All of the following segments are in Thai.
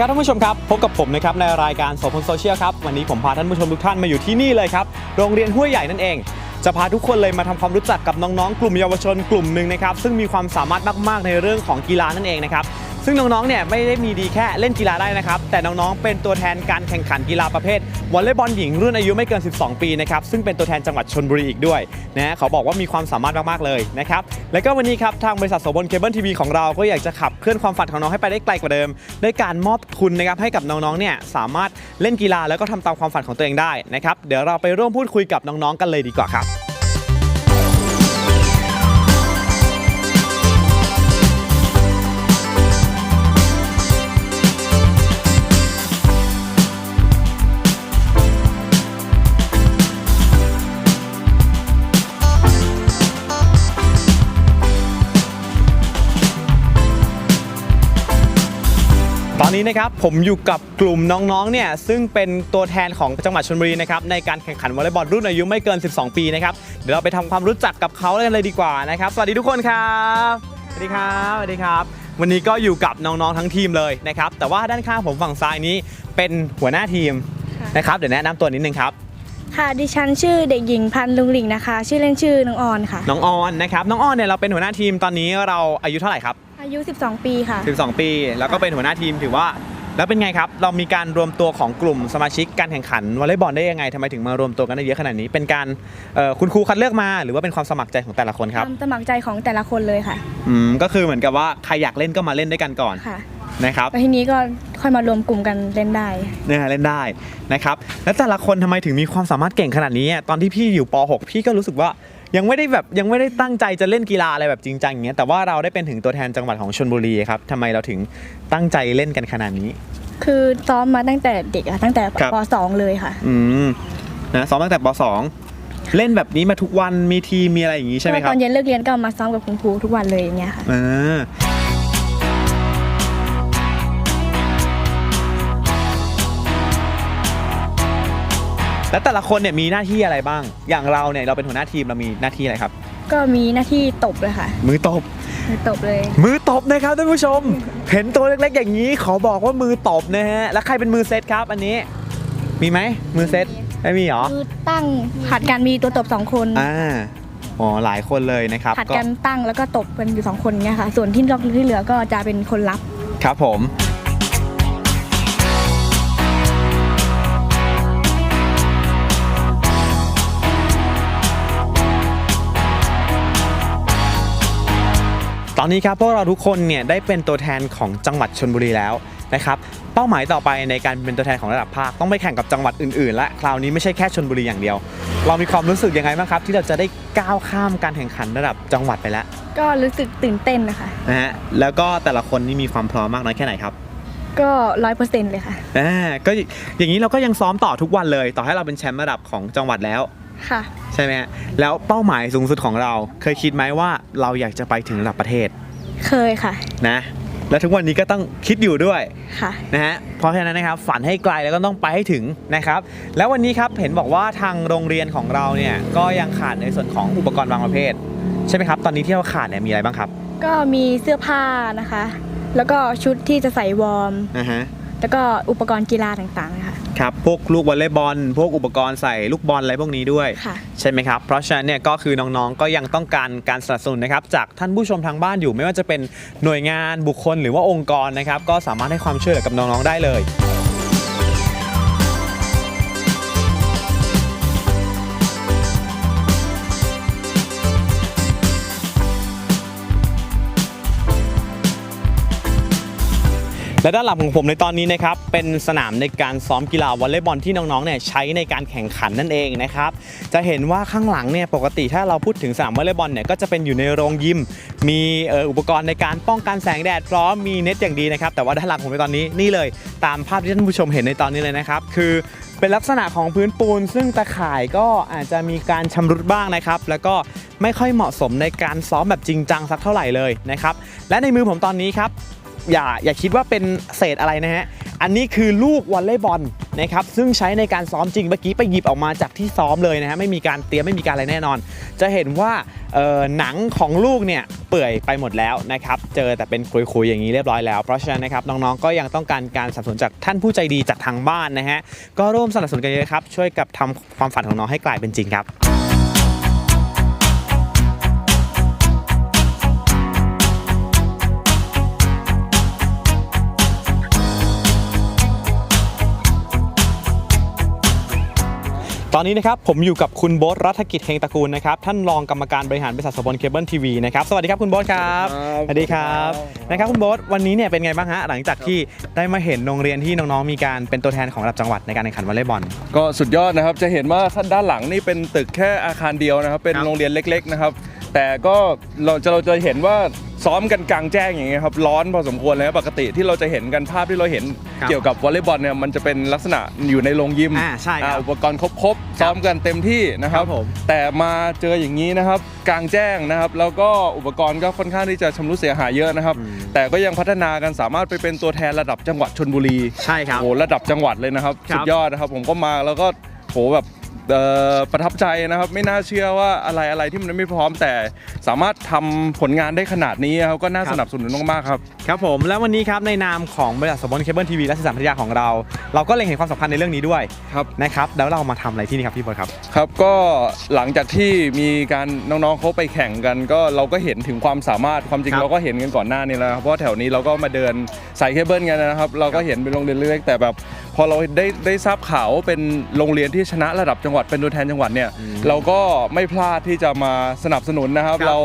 ดีครับท่านผู้ชมครับพบกับผมนะครับในรายการโสพลโซเชียลครับวันนี้ผมพาท่านผู้ชมทุกท่านมาอยู่ที่นี่เลยครับโรงเรียนห้วยใหญ่นั่นเอง จะพาทุกคนเลยมาทำความรู้จักกับน้องๆ กลุ่มเยาวชนกลุ่มหนึ่งนะครับซึ่งมีความสามารถมากๆในเรื่องของกีฬานั่นเองนะครับ ซึ่งน้องๆ เนี่ยไม่ได้มีดีแค่เล่นกีฬาได้นะครับ แต่น้องๆ เป็นตัวแทนการแข่งขันกีฬาประเภทวอลเลย์บอลหญิงรุ่นอายุไม่เกิน 12 ปีนะครับ ซึ่งเป็นตัวแทนจังหวัดชนบุรีอีกด้วยนะเขาบอกว่ามีความสามารถมากๆ เลยนะครับ แล้วก็วันนี้ครับ ทางบริษัทโสพลเคเบิลทีวีของเราก็อยากจะขับเคลื่อนความฝันของน้องให้ไปได้ไกลกว่าเดิมด้วยการมอบทุนนะครับให้กับน้องๆ เนี่ยสามารถเล่นกีฬาแล้วก็ทำตามความฝันของตัวเองได้นะครับ เดี๋ยวเราไปร่วมพูดคุยกับน้องๆ กันเลยดีกว่าครับ อนนี้นะครับผมอยู่กับกลุ่มน้องๆ เนี่ยซึ่งเป็นตัวแทนของจังหวัดชลบุรีนะครับในการแข่งขันวอลเลย์บอลรุ่นอายุไม่เกิน 12 ปีนะครับเดี๋ยวเราไปทำความรู้จักกับเขากันเลยดีกว่านะครับสวัสดีทุกคนครับสวัสดีครับสวัสดีครับ วันนี้ก็อยู่กับน้องๆทั้งทีมเลยนะครับแต่ว่าด้านข้างผมฝั่งซ้ายนี้เป็นหัวหน้าทีมค่ะนะครับเดี๋ยวแนะนำตัวนิดนึงครับค่ะดิฉันชื่อเด็กหญิงพันธุ์ลุงหลิงนะคะ ชื่อเล่นชื่อน้องออนค่ะ น้องออนนะครับน้องออนเนี่ยเราเป็นหัวหน้าทีมตอนนี้เราอายุเท่าไหร่ครับ อายุ 12 ปีค่ะ 12 ปี แล้วก็เป็นหัวหน้าทีมถือว่า แล้วเป็นไงครับ เรามีการรวมตัวของกลุ่มสมาชิกการแข่งขันวอลเลย์บอลได้ยังไงทำไมถึงมารวมตัวกันได้เยอะขนาดนี้ เป็นการเอ่อคุณครูคัดเลือกมา หรือว่าเป็นความสมัครใจของแต่ละคนครับ ความสมัครใจของแต่ละคนเลยค่ะ อืม ก็คือเหมือนกับว่าใครอยากเล่นก็มาเล่นด้วยกันก่อนค่ะนะครับ แล้วทีนี้ก็ค่อยมารวมกลุ่มกันเล่นได้ เนี่ยเล่นได้นะครับ แล้วแต่ละคนทำไมถึงมีความสามารถเก่งขนาดนี้อะตอนที่พี่อยู่ป .6 พี่ก็รู้สึกว่า ยังไม่ได้แบบยังไม่ได้ตั้งใจจะเล่นกีฬาอะไรแบบจริงจังอย่างเงี้ยแต่ว่าเราได้เป็นถึงตัวแทนจังหวัดของชลบุรีครับทำไมเราถึงตั้งใจเล่นกันขนาดนี้ คือซ้อมมาตั้งแต่เด็กอะตั้งแต่ครับ ป .2 เลยค่ะอืมนะซ้อมตั้งแต่ป .2 เล่นแบบนี้มาทุกวันมีทีมมีอะไรอย่างนี้ใช่ไหมคตรัอบนเย็นเลิกเรียนก็มาซ้อมกับคุณครูทุกวันเลยอย่างเงี้ยค่ะเออ แล้วแต่ละคนเนี่ยมีหน้าที่อะไรบ้าง อย่างเราเนี่ยเราเป็นหัวหน้าทีมเรามีหน้าที่อะไรครับ ก็มีหน้าที่ตบเลยค่ะ มือตบ มือตบเลย มือตบนะครับท่านผู้ชม เห็นตัวเล็กๆ อย่างนี้ขอบอกว่ามือตบนะฮะ แล้วใครเป็นมือเซตครับ อันนี้ มีไหมมือเซตไม่มีเหรอ คือตั้งผัดกันมีตัวตบสองคนอ่าอ๋อหลายคนเลยนะครับผัดกันตั้งแล้วก็ตบกันอยู่สองคนเงี้ยค่ะ ส่วนที่นอกที่เหลือก็จะเป็นคนรับ ครับผม ตอนนี้ครับพวกเราทุกคนเนี่ยได้เป็นตัวแทนของจังหวัดชนบุรีแล้วนะครับเป้าหมายต่อไปในการเป็นตัวแทนของระดับภาคต้องไปแข่งกับจังหวัดอื่นๆและคราวนี้ไม่ใช่แค่ชนบุรีอย่างเดียว เรามีความรู้สึกยังไงบ้างครับ ที่เราจะได้ก้าวข้ามการแข่งขันระดับจังหวัดไปแล้วก็รู้สึกตื่นเต้นนะคะนะฮะแล้วก็แต่ละคนนี่มีความพร้อมมากน้อยแค่ไหนครับก็ร้อยเปอร์เซ็นต์เลยค่ะอ่าก็อย่างนี้เราก็ยังซ้อมต่อทุกวันเลย ต่อให้เราเป็นแชมป์ระดับของจังหวัดแล้วค่ะใช่ไหมฮะแล้วเป้าหมายสูงสุดของเรา เคยคิดไหมว่าเราอยากจะไปถึงระดับประเทศเคยค่ะนะ และทุกวันนี้ก็ต้องคิดอยู่ด้วยค่ะนะฮะเพราะฉะนั้นนะครับฝันให้ไกลแล้วก็ต้องไปให้ถึงนะครับ แล้ววันนี้ครับเห็นบอกว่าทางโรงเรียนของเราเนี่ยก็ยังขาดในส่วนของอุปกรณ์บางประเภท ใช่ไหมครับ ตอนนี้ที่เราขาดเนี่ยมีอะไรบ้างครับ ก็มีเสื้อผ้านะคะ แล้วก็ชุดที่จะใส่วอร์มนะฮะ แล้วก็อุปกรณ์กีฬาต่างๆนะคะ ครับพวกลูกวอลเลย์บอลพวกอุปกรณ์ใส่ลูกบอลอะไรพวกนี้ด้วย ค่ะ ใช่ไหมครับ เพราะฉะนั้นเนี่ยก็คือน้องๆ ก็ยังต้องการการสนับสนุนนะครับจากท่านผู้ชมทางบ้านอยู่ไม่ว่าจะเป็นหน่วยงานบุคคลหรือว่าองค์กรนะครับก็สามารถให้ความช่วยเหลือกับน้องๆได้เลย และด้านหลังของผมในตอนนี้นะครับเป็นสนามในการซ้อมกีฬาวอลเลย์บอลที่น้องๆเนี่ยใช้ในการแข่งขันนั่นเองนะครับจะเห็นว่าข้างหลังเนี่ยปกติถ้าเราพูดถึงสนามวอลเลย์บอลเนี่ยก็จะเป็นอยู่ในโรงยิม มีอ,อ,อุปกรณ์ในการป้องกันแสงแดดพร้อมมีเน็ตอย่างดีนะครับแต่ว่าด้านหลังผมในตอนนี้นี่เลย ตามภาพที่ท่านผู้ชมเห็นในตอนนี้เลยนะครับคือเป็นลักษณะของพื้นปูน ซึ่งตะข่ายก็อาจจะมีการชำรุดบ้างนะครับ แล้วก็ไม่ค่อยเหมาะสมในการซ้อมแบบจริงจังสักเท่าไหร่เลยนะครับและในมือผมตอนนี้ครับ อย่าอย่าคิดว่าเป็นเศษอะไรนะฮะ อันนี้คือลูกวอลเลย์บอลนะครับซึ่งใช้ในการซ้อมจริงเมื่อกี้ไปหยิบออกมาจากที่ซ้อมเลยนะฮะไม่มีการเตรียมไม่มีการอะไรแน่นอน จะเห็นว่าหนังของลูกเนี่ยเปื่อยไปหมดแล้วนะครับเจอแต่เป็นคุยๆอย่างนี้เรียบร้อยแล้ว เพราะฉะนั้นนะครับน้องๆก็ยังต้องการการสนับสนุนจากท่านผู้ใจดีจากทางบ้านนะฮะก็ร่วมสนับสนุนกันเยอะครับช่วยกับทำความฝันของน้องให้กลายเป็นจริงครับ ตอนนี้นะครับผมอยู่กับคุณโบ๊ทรัฐกิจเฮงตระกูลนะครับท่านรองกรรมการบริหารบริษัทสมบลเคเบิลทีวีนะครับสวัสดีครับคุณโบ๊ทครับครับสวัสดีครับนะครับคุณโบ๊ทวันนี้เนี่ยเป็นไงบ้างฮะหลังจากที่ได้มาเห็นโรงเรียนที่น้องๆมีการเป็นตัวแทนของระดับจังหวัดในการแข่งขันวอลเลย์บอลก็สุดยอดนะครับจะเห็นว่าท่านด้านหลังนี่เป็นตึกแค่อาคารเดียวนะครับเป็นครับโรงเรียนเล็กๆนะครับ แต่ก็เราจะเราจะเห็นว่าซ้อมกันกลางแจ้งอย่างเงี้ยครับร้อนพอสมควรเลยครับปกติที่เราจะเห็นกันภาพที่เราเห็นครับเกี่ยวกับวอลเลย์บอลเนี่ยมันจะเป็นลักษณะอยู่ในโรงยิมอ่าใช่ครับอ่าอุปกรณ์ครบๆซ้อมกันเต็มที่นะครับ ครับผม แต่มาเจออย่างนี้นะครับกลางแจ้งนะครับแล้วก็อุปกรณ์ก็ค่อนข้างที่จะชำรุดเสียหายเยอะนะครับอืมแต่ก็ยังพัฒนากันสามารถไปเป็นตัวแทนระดับจังหวัดชนบุรี ใช่ครับ โอ้โหระดับจังหวัดเลยนะครับ ครับ สุดยอดนะครับผมก็มาแล้วก็โหแบบเอ่อ ประทับใจนะครับ ไม่น่าเชื่อว่าอะไรอะไรที่มันไม่พร้อมแต่สามารถทำผลงานได้ขนาดนี้ครับก็น่าสนับสนุนมากๆครับครับผมแล้ววันนี้ครับในนามของบริษัทสมบลเคเบิลทีวีและสื่อสารพัทยาของเรา เราก็เล็งเห็นความสำคัญในเรื่องนี้ด้วยครับนะครับแล้วเรามาทำอะไรที่นี่ครับพี่โบ๊ทครับครับก็หลังจากที่มีการน้องๆเขาไปแข่งกัน ก็เราก็เห็นถึงความสามารถความจริงครับเราก็เห็นกันก่อนหน้านี้แล้วครับเพราะว่าแถวนี้เราก็มาเดินสายเคเบิลกันนะครับ เราก็เห็นเป็นโรงเรียนเล็กๆแต่แบบ พอเราได้ได้ทราบข่าวว่าเป็นโรงเรียนที่ชนะระดับจังหวัดเป็นตัวแทนจังหวัดเนี่ยอืมเราก็ไม่พลาดที่จะมาสนับสนุนนะครับครับเรา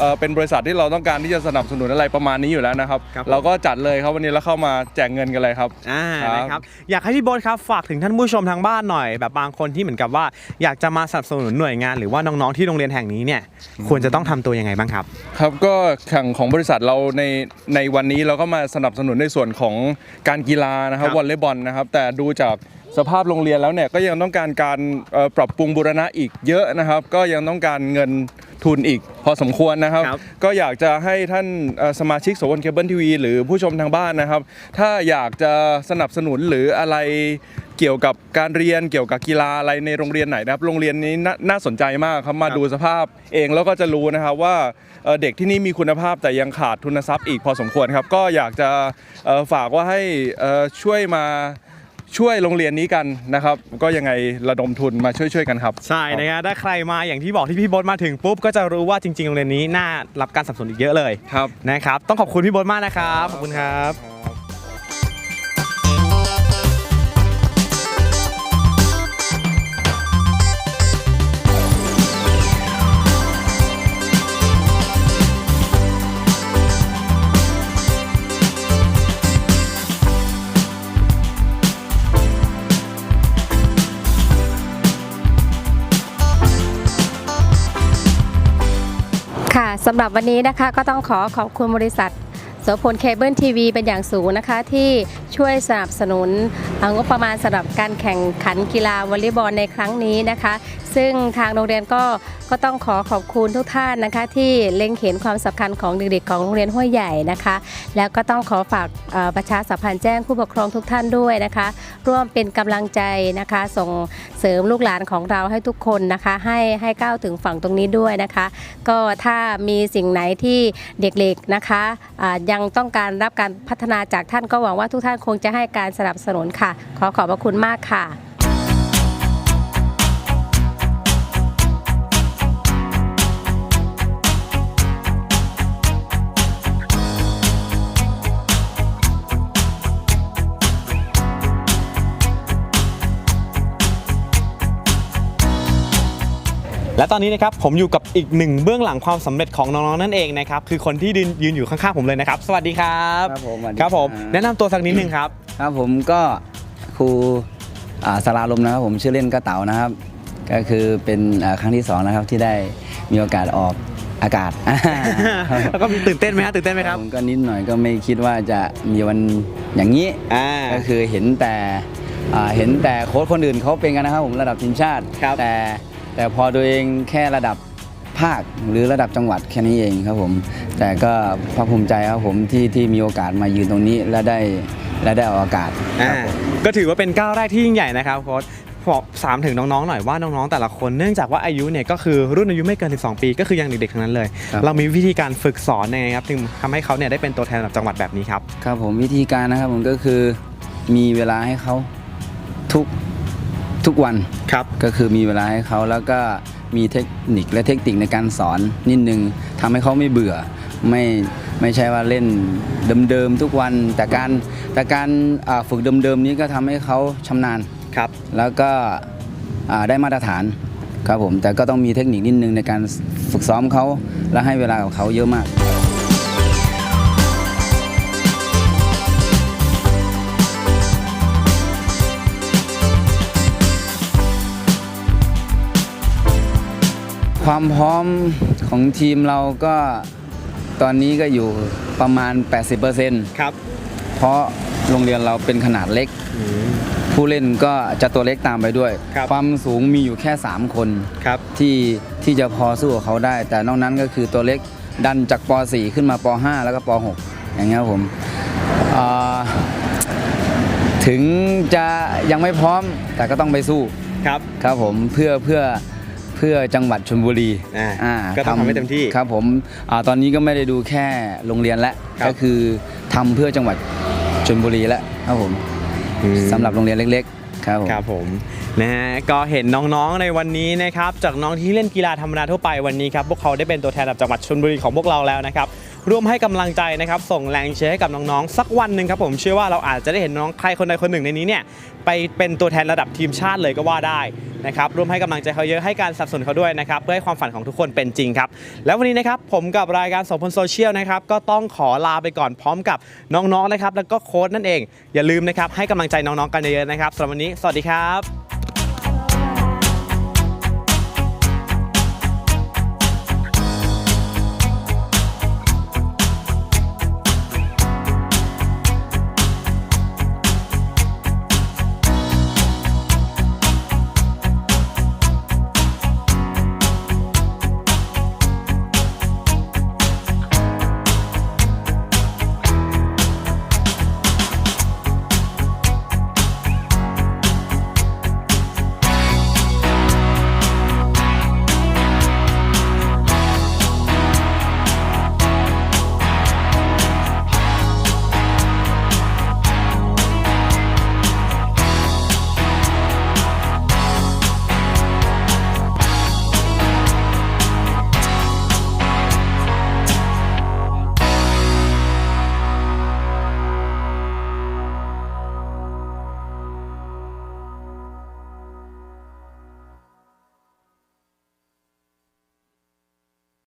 เอ่อเป็นบริษัทที่เราต้องการที่จะสนับสนุนอะไรประมาณนี้อยู่แล้วนะครับ ครับเราก็จัดเลยครับวันนี้แล้วเข้ามาแจกเงินกันเลยครับ อ่าครับ นะครับอยากให้พี่โบ๊ทครับฝากถึงท่านผู้ชมทางบ้านหน่อย แบบบางคนที่เหมือนกับว่า อยากจะมาสนับสนุนหน่วยงานหรือว่าน้องๆที่โรงเรียนแห่งนี้เนี่ยควรจะต้องทำตัวยังไงบ้างครับ ครับก็แข่งของบริษัทเราในในวันนี้เราก็มาสนับสนุนในส่วนของการกีฬานะครับครับวอลเลย์บอลนะครับ แต่ดูจากสภาพโรงเรียนแล้วเนี่ยก็ยังต้องการการเอ่อปรับปรุงบูรณะอีกเยอะนะครับ ก็ยังต้องการเงิน ทุนอีกพอสมควรนะครับ ครับ ก็อยากจะให้ท่านเอ่อสมาชิกสวนเคเบิลทีวีหรือผู้ชมทางบ้านนะครับ ถ้าอยากจะสนับสนุนหรืออะไรเกี่ยวกับการเรียนเกี่ยวกับกีฬาอะไรในโรงเรียนไหนนะครับ โรงเรียนนี้นาน่าสนใจมากครับมาครับดูสภาพเองแล้วก็จะรู้นะครับว่าเอ่อเด็กที่นี่มีคุณภาพแต่ยังขาดทุนทรัพย์อีกพอสมควรครับ ก็อยากจะเอ่อฝากว่าให้เอ่อช่วยมา ช่วยโรงเรียนนี้กันนะครับ ก็ยังไงระดมทุนมาช่วยๆกันครับ ใช่นะครับถ้าใครมาอย่างที่บอกที่พี่โบ๊ทมาถึงปุ๊บก็จะรู้ว่าจริงๆโรงเรียนนี้น่ารับการสนับสนุนอีกเยอะเลยครับนะครับ ต้องขอบคุณพี่โบ๊ทมากนะครับขอบคุณครับ หรับวันนี้นะคะก็ต้องขอขอบคุณบริษัทโสพลเคเบิลทีวีเป็นอย่างสูงนะคะ ที่ช่วยสนับสนุนงบประมาณสำหรับการแข่งขันกีฬาวอลเลย์บอลในครั้งนี้นะคะ ซึ่งทางโรงเรียนก็ก็ต้องขอขอบคุณทุกท่านนะคะ ที่เล็งเห็นความสำคัญของเด็กๆของโรงเรียนห้วยใหญ่นะคะ แล้วก็ต้องขอฝากประชาสัมพันธ์แจ้งผู้ปกครองทุกท่านด้วยนะคะ ร่วมเป็นกำลังใจนะคะ ส่งเสริมลูกหลานของเราให้ทุกคนนะคะ ให้ให้ก้าวถึงฝั่งตรงนี้ด้วยนะคะ ก็ถ้ามีสิ่งไหนที่เด็กๆนะคะยังต้องการรับการพัฒนาจากท่านก็หวังว่าทุกท่านคงจะให้การสนับสนุนค่ะ ขอขอบพระคุณมากค่ะ และตอนนี้นะครับผมอยู่กับอีกหนึ่งเบื้องหลังความสำเร็จของน้องๆนั่นเองนะครับคือคนที่ยืนยืนอยู่ข้างๆผมเลยนะครับ สวัสดีครับครับผมสวัสดีครับผมครับแนะนำตัวสักนิดนึงครับครับผมก็ครูอ่าสาราลมนะครับ ผมชื่อเล่นก็เต๋านะครับ ก็คือเป็นอ่าครั้งที่สองนะครับที่ได้มีโอกาสออกอากาศแล้วก็มีตื่นเต้นไหมฮะตื่นเต้นไหมครับผมก็นิดหน่อยก็ไม่คิดว่าจะมีวันอย่างนี้อ่าก็คือเห็นแต่อ่าเห็นแต่โค้ชคนอื่นเขาเป็นกันนะครับผมระดับทีมชาติครับแต่ แต่พอตัวเองแค่ระดับภาคหรือระดับจังหวัดแค่นี้เองครับผม แต่ก็ภาคภูมิใจครับผมที่ที่มีโอกาสมายืนตรงนี้และได้และได้ออกอากาศคอ่ารับผม ก็ถือว่าเป็นก้าวแรกที่ยิ่งใหญ่นะครับโค้ชบอกสามถึงน้องๆหน่อยว่าน้องๆแต่ละคนเนื่องจากว่าอายุเนี่ยก็คือรุ่นอายุไม่เกิน 12 ปี ก็คือยังเด็กๆทั้งนั้นเลย ครับ เรามีวิธีการฝึกสอนยังไงครับถึงทำให้เขาเนี่ยได้เป็นตัวแทนระดับจังหวัดแบบนี้ครับ ครับผมวิธีการนะครับผมก็คือมีเวลาให้เขาทุก ทุกวันครับก็คือมีเวลาให้เขาแล้วก็มีเทคนิคและเทคนิคในการสอนนิดนึงทำให้เขาไม่เบื่อ ไม่ไม่ใช่ว่าเล่นเดิมๆทุกวัน แต่การแต่การอ่าฝึกเดิมๆนี้ก็ทำให้เขาชำนาญ ครับ แล้วก็อ่าได้มาตรฐานครับผมแต่ก็ต้องมีเทคนิคนิดนึงในการฝึกซ้อมเขาและให้เวลากับเขาเยอะมาก ความพร้อมของทีมเราก็ตอนนี้ก็อยู่ประมาณ 80%ครับ เพราะโรงเรียนเราเป็นขนาดเล็กอืมผู้เล่นก็จะตัวเล็กตามไปด้วย ครับ ความสูงมีอยู่แค่ 3 คน ครับ ที่ที่จะพอสู้กับเขาได้ แต่นอกนั้นก็คือตัวเล็กดันจากป .4 ขึ้นมาป .5 แล้วก็ป .6 อย่างเงี้ยครับผมอ่าถึงจะยังไม่พร้อมแต่ก็ต้องไปสู้ครับ ครับผมเพื่อเพื่อเพื่อจังหวัดชลบุรีอ่าอ่าก็ต้องทำให้เต็มที่ครับผมอาตอนนี้ก็ไม่ได้ดูแค่โรงเรียนแล้วครับ ก็คือทำเพื่อจังหวัดชลบุรีแล้วครับผมสำหรับโรงเรียนเล็กๆครับผม ครับผมนะฮะก็เห็นน้องๆในวันนี้นะครับจากน้องที่เล่นกีฬาธรรมดาทั่วไปวันนี้ครับพวกเขาได้เป็นตัวแทนระดับจังหวัดชลบุรีของพวกเราแล้วนะครับร่วมให้กำลังใจนะครับส่งแรงเชียร์ให้กับน้องๆสักวันหนึ่งครับผมเชื่อว่าเราอาจจะได้เห็นน้องใครคนใดคนหนึ่งในนี้เนี่ยไปเป็นตัวแทนระดับทีมชาติเลยก็ว่าได้นะครับร่วมให้กำลังใจเขาเยอะให้การสนับสนุนเขาด้วยนะครับเพื่อให้ความฝันของทุกคนเป็นจริงครับแล้ววันนี้นะครับผมกับรายการสองพลโซเชียลนะครับก็ต้องขอลาไปก่อนพร้อมกับน้องๆนะครับแล้วก็โค้ชนั่นเอง อย่าลืมนะครับให้กำลังใจน้องๆกันเยอะๆนะครับสำหรับวันนี้สวัสดีครับ